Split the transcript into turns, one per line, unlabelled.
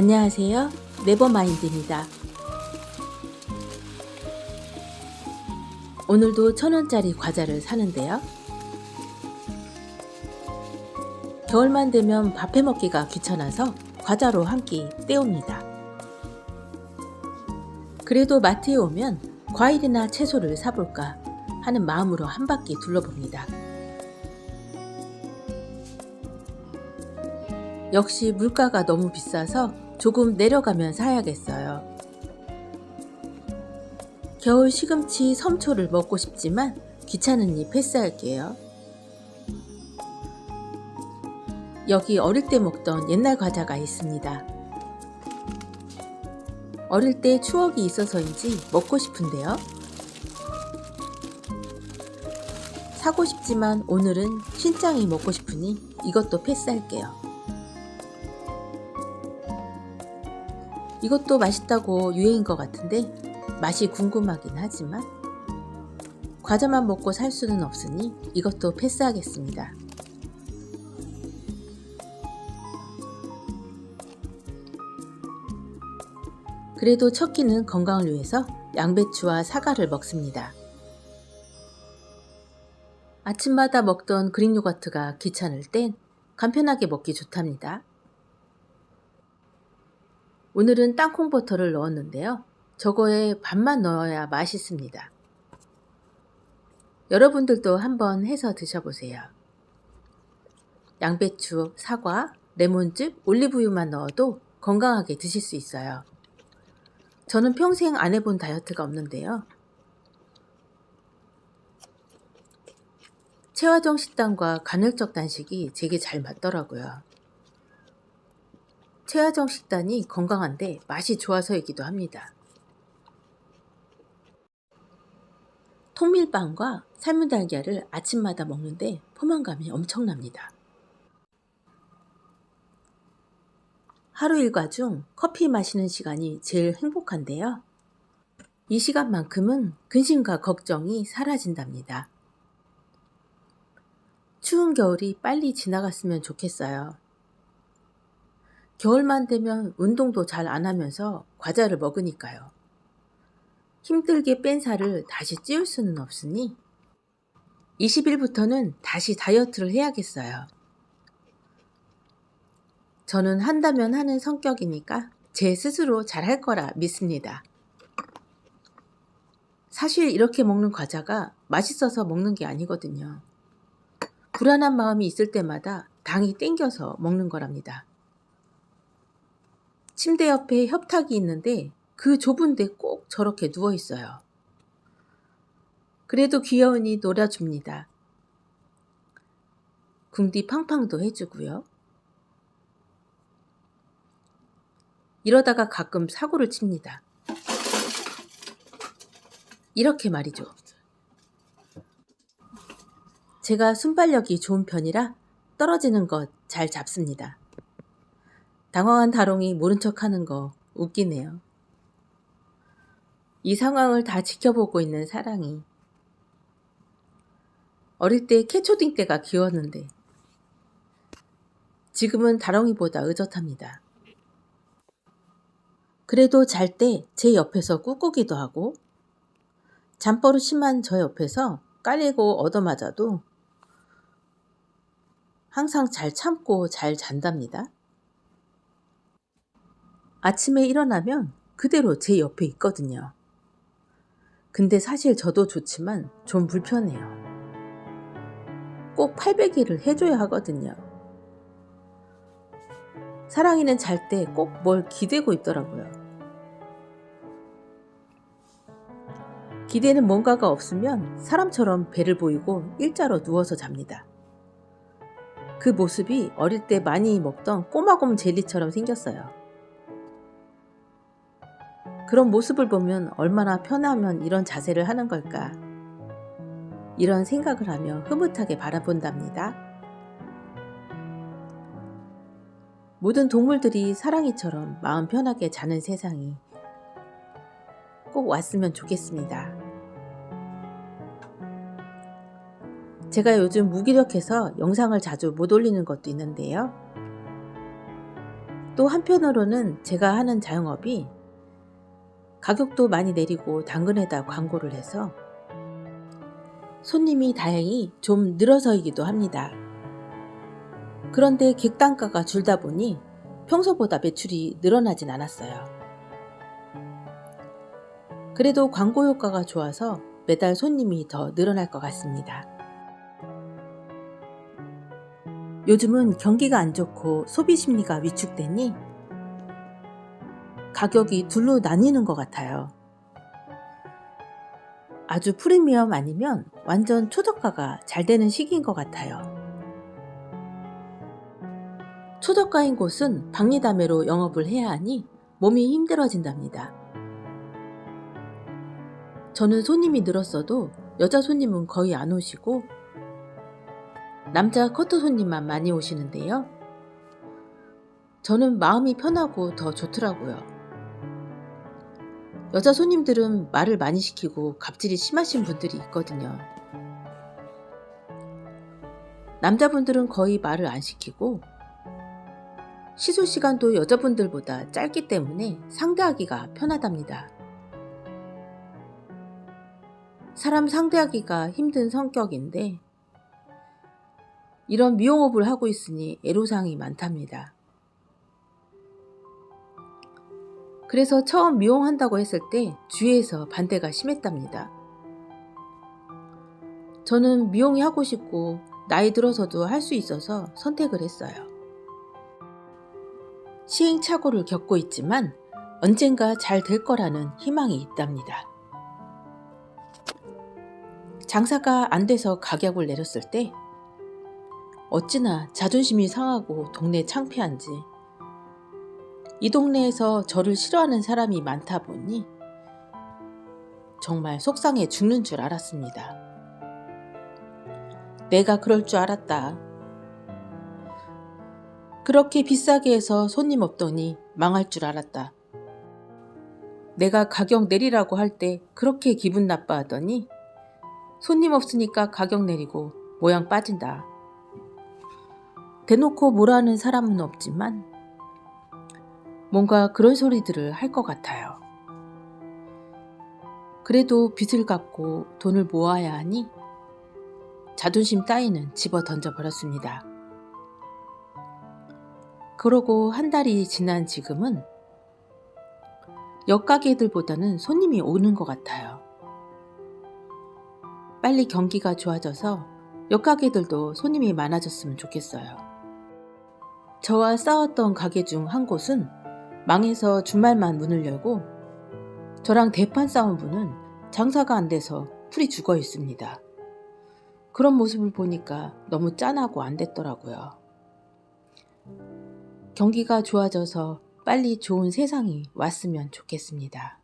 안녕하세요. 네버마인드입니다. 오늘도 천원짜리 과자를 사는데요. 겨울만 되면 밥해 먹기가 귀찮아서 과자로 한 끼 때웁니다. 그래도 마트에 오면 과일이나 채소를 사볼까 하는 마음으로 한 바퀴 둘러봅니다. 역시 물가가 너무 비싸서 조금 내려가면 사야겠어요. 겨울 시금치 섬초를 먹고 싶지만 귀찮으니 패스할게요. 여기 어릴 때 먹던 옛날 과자가 있습니다. 어릴 때 추억이 있어서인지 먹고 싶은데요. 사고 싶지만 오늘은 신짱이 먹고 싶으니 이것도 패스할게요. 이것도 맛있다고 유행인 것 같은데 맛이 궁금하긴 하지만 과자만 먹고 살 수는 없으니 이것도 패스하겠습니다. 그래도 첫 끼는 건강을 위해서 양배추와 사과를 먹습니다. 아침마다 먹던 그릭 요거트가 귀찮을 땐 간편하게 먹기 좋답니다. 오늘은 땅콩 버터를 넣었는데요. 저거에 반만 넣어야 맛있습니다. 여러분들도 한번 해서 드셔보세요. 양배추, 사과, 레몬즙, 올리브유만 넣어도 건강하게 드실 수 있어요. 저는 평생 안 해본 다이어트가 없는데요. 체화정 식단과 간헐적 단식이 제게 잘 맞더라고요. 체화정 식단이 건강한데 맛이 좋아서이기도 합니다. 통밀빵과 삶은 달걀을 아침마다 먹는데 포만감이 엄청납니다. 하루 일과 중 커피 마시는 시간이 제일 행복한데요. 이 시간만큼은 근심과 걱정이 사라진답니다. 추운 겨울이 빨리 지나갔으면 좋겠어요. 겨울만 되면 운동도 잘 안 하면서 과자를 먹으니까요. 힘들게 뺀 살을 다시 찌울 수는 없으니 20일부터는 다시 다이어트를 해야겠어요. 저는 한다면 하는 성격이니까 제 스스로 잘 할 거라 믿습니다. 사실 이렇게 먹는 과자가 맛있어서 먹는 게 아니거든요. 불안한 마음이 있을 때마다 당이 땡겨서 먹는 거랍니다. 침대 옆에 협탁이 있는데 그 좁은 데 꼭 저렇게 누워 있어요. 그래도 귀여우니 놀아줍니다. 궁디 팡팡도 해주고요. 이러다가 가끔 사고를 칩니다. 이렇게 말이죠. 제가 순발력이 좋은 편이라 떨어지는 것 잘 잡습니다. 당황한 다롱이 모른 척 하는 거 웃기네요. 이 상황을 다 지켜보고 있는 사랑이. 어릴 때 캐초딩 때가 귀여웠는데, 지금은 다롱이보다 의젓합니다. 그래도 잘 때 제 옆에서 꾹꾹이도 하고, 잠버릇 심한 저 옆에서 깔리고 얻어맞아도 항상 잘 참고 잘 잔답니다. 아침에 일어나면 그대로 제 옆에 있거든요. 근데 사실 저도 좋지만 좀 불편해요. 꼭 800일을 해줘야 하거든요. 사랑이는 잘 때 꼭 뭘 기대고 있더라고요. 기대는 뭔가가 없으면 사람처럼 배를 보이고 일자로 누워서 잡니다. 그 모습이 어릴 때 많이 먹던 꼬마곰 젤리처럼 생겼어요. 그런 모습을 보면 얼마나 편하면 이런 자세를 하는 걸까? 이런 생각을 하며 흐뭇하게 바라본답니다. 모든 동물들이 사랑이처럼 마음 편하게 자는 세상이 꼭 왔으면 좋겠습니다. 제가 요즘 무기력해서 영상을 자주 못 올리는 것도 있는데요. 또 한편으로는 제가 하는 자영업이 가격도 많이 내리고 당근에다 광고를 해서 손님이 다행히 좀 늘어서이기도 합니다. 그런데 객단가가 줄다 보니 평소보다 매출이 늘어나진 않았어요. 그래도 광고 효과가 좋아서 매달 손님이 더 늘어날 것 같습니다. 요즘은 경기가 안 좋고 소비 심리가 위축되니 가격이 둘로 나뉘는 것 같아요. 아주 프리미엄 아니면 완전 초저가가 잘 되는 시기인 것 같아요. 초저가인 곳은 박리담회로 영업을 해야 하니 몸이 힘들어진답니다. 저는 손님이 늘었어도 여자 손님은 거의 안 오시고 남자 커트 손님만 많이 오시는데요. 저는 마음이 편하고 더 좋더라고요. 여자 손님들은 말을 많이 시키고 갑질이 심하신 분들이 있거든요. 남자분들은 거의 말을 안 시키고 시술 시간도 여자분들보다 짧기 때문에 상대하기가 편하답니다. 사람 상대하기가 힘든 성격인데 이런 미용업을 하고 있으니 애로사항이 많답니다. 그래서 처음 미용한다고 했을 때 주위에서 반대가 심했답니다. 저는 미용이 하고 싶고 나이 들어서도 할 수 있어서 선택을 했어요. 시행착오를 겪고 있지만 언젠가 잘 될 거라는 희망이 있답니다. 장사가 안 돼서 가격을 내렸을 때 어찌나 자존심이 상하고 동네 창피한지 이 동네에서 저를 싫어하는 사람이 많다 보니 정말 속상해 죽는 줄 알았습니다. 내가 그럴 줄 알았다. 그렇게 비싸게 해서 손님 없더니 망할 줄 알았다. 내가 가격 내리라고 할 때 그렇게 기분 나빠하더니 손님 없으니까 가격 내리고 모양 빠진다. 대놓고 뭐라는 사람은 없지만 뭔가 그런 소리들을 할 것 같아요. 그래도 빚을 갚고 돈을 모아야 하니 자존심 따위는 집어 던져 버렸습니다. 그러고 한 달이 지난 지금은 옆가게들보다는 손님이 오는 것 같아요. 빨리 경기가 좋아져서 옆가게들도 손님이 많아졌으면 좋겠어요. 저와 싸웠던 가게 중 한 곳은 망해서 주말만 문을 열고 저랑 대판 싸운 분은 장사가 안 돼서 풀이 죽어 있습니다. 그런 모습을 보니까 너무 짠하고 안 됐더라고요. 경기가 좋아져서 빨리 좋은 세상이 왔으면 좋겠습니다.